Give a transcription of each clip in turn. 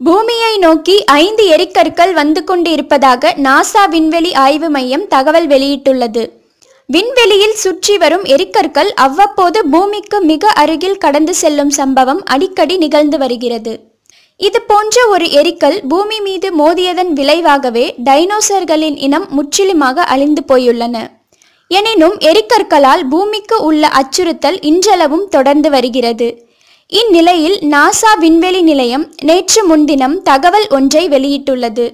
பூமியை நோக்கி ஐந்து எரிக்கற்கள் வந்து கொண்டு இருப்பதாக நாசா விண்வெளி ஆய்வு மையம் தகவல் வெளியிட்டுள்ளது. விண்வெளியில் சுற்றி வரும் எரிக்கற்கள் அவ்வப்போது பூமிக்கு மிக அருகில் கடந்து செல்லும் சம்பவம் அடிக்கடி நிகழ்ந்து வருகிறது. இது போன்ற ஒரு எரிக்கல் பூமி மீது மோதியதன் விளைவாகவே டைனோசர்களின் இனம் முற்றிலுமாக அழிந்து போயுள்ளன. எனினும் எரிக்கற்களால் பூமிக்கு உள்ள அச்சுறுத்தல் இன்றளவும் தொடர்ந்து வருகிறது. இந்நிலையில் நாசா விண்வெளி நிலையம் நேற்று முன்தினம் தகவல் ஒன்றை வெளியிட்டுள்ளது.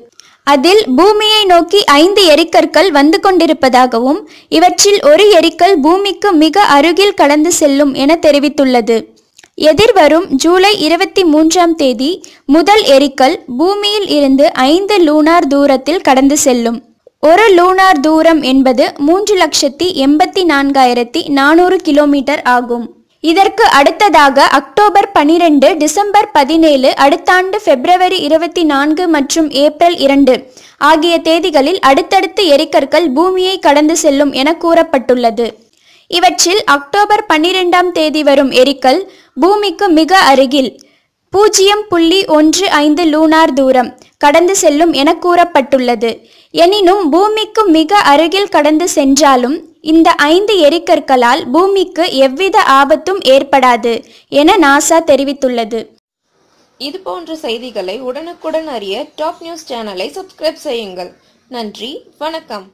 அதில் பூமியை நோக்கி ஐந்து எரிக்கற்கள் வந்து கொண்டிருப்பதாகவும் இவற்றில் ஒரு எரிக்கல் பூமிக்கு மிக அருகில் கடந்து செல்லும் என தெரிவித்துள்ளது. எதிர்வரும் ஜூலை இருபத்தி மூன்றாம் தேதி முதல் எரிக்கல் பூமியில் இருந்து ஐந்து லூனார் தூரத்தில் கடந்து செல்லும். ஒரு லூனார் தூரம் என்பது மூன்று லட்சத்தி எண்பத்தி நான்காயிரத்தி நானூறு கிலோமீட்டர் ஆகும். இதற்கு அடுத்ததாக அக்டோபர் பனிரெண்டு டிசம்பர் பதினேழு அடுத்த ஆண்டு பிப்ரவரி இருபத்தி நான்கு மற்றும் ஏப்ரல் இரண்டு ஆகிய தேதிகளில் அடுத்தடுத்து எரிக்கற்கள் பூமியை கடந்து செல்லும் என கூறப்பட்டுள்ளது. இவற்றில் அக்டோபர் பன்னிரெண்டாம் தேதி வரும் எரிக்கல் பூமிக்கு மிக அருகில் பூஜ்ஜியம் புள்ளி ஒன்று ஐந்து லூனார் தூரம் கடந்து செல்லும் என கூறப்பட்டுள்ளது. எனினும் பூமிக்கு மிக அருகில் கடந்து சென்றாலும் இந்த ஐந்து எரிக்கற்களால் பூமிக்கு எவ்வித ஆபத்தும் ஏற்படாது என நாசா தெரிவித்துள்ளது. இது போன்ற செய்திகளை உடனுக்குடன் அறிய டாப் நியூஸ் சேனலை சப்ஸ்கிரைப் செய்யுங்கள். நன்றி வணக்கம்.